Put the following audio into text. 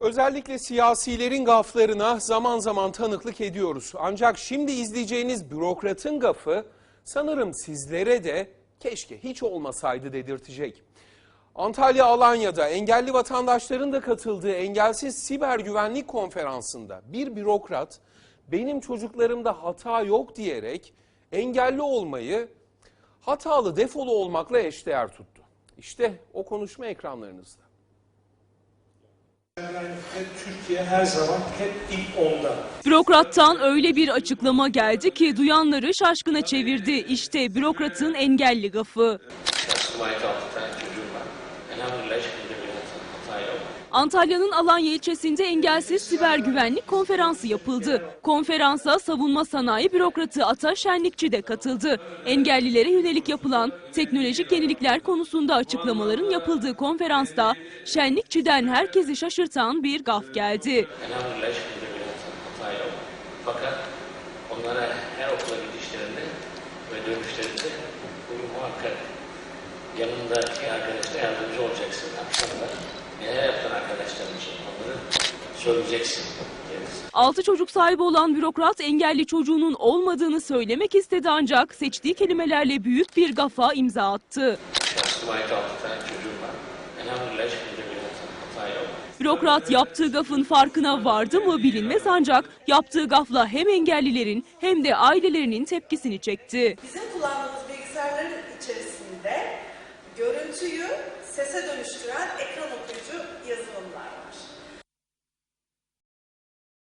Özellikle siyasilerin gaflarına zaman zaman tanıklık ediyoruz. Ancak şimdi izleyeceğiniz bürokratın gafı sanırım sizlere de keşke hiç olmasaydı dedirtecek. Antalya Alanya'da engelli vatandaşların da katıldığı engelsiz siber güvenlik konferansında bir bürokrat benim çocuklarımda hata yok diyerek engelli olmayı hatalı defolu olmakla eşdeğer tuttu. İşte o konuşma ekranlarınızda. Hep Türkiye her zaman hep ilk onda. Bürokrattan öyle bir açıklama geldi ki duyanları şaşkına çevirdi. İşte bürokratın engelli gafı. Antalya'nın Alanya ilçesinde engelsiz siber güvenlik konferansı yapıldı. Konferansa savunma sanayi bürokratı Ata Şenlikçi de katıldı. Engellilere yönelik yapılan teknolojik yenilikler konusunda açıklamaların yapıldığı konferansta Şenlikçi'den herkesi şaşırtan bir gaf geldi. Fakat onlara her okula gidişlerinde ve dönüşlerinde bu muhakkak yanındaki arkadaşına yardımcı olacaksın. Akşamlar neler onları söyleyeceksin. Altı çocuk sahibi olan bürokrat engelli çocuğunun olmadığını söylemek istedi ancak seçtiği kelimelerle büyük bir gafa imza attı. Şahsıma ait altı tane çocuğum var. Elhamdülillah hiçbirinde bir hata yok. Bürokrat yaptığı gafın farkına vardı mı bilinmez ancak yaptığı gafla hem engellilerin hem de ailelerinin tepkisini çekti. Bizim kullandığımız bilgisayarların içerisinde görüntüyü sese dönüştüren ekran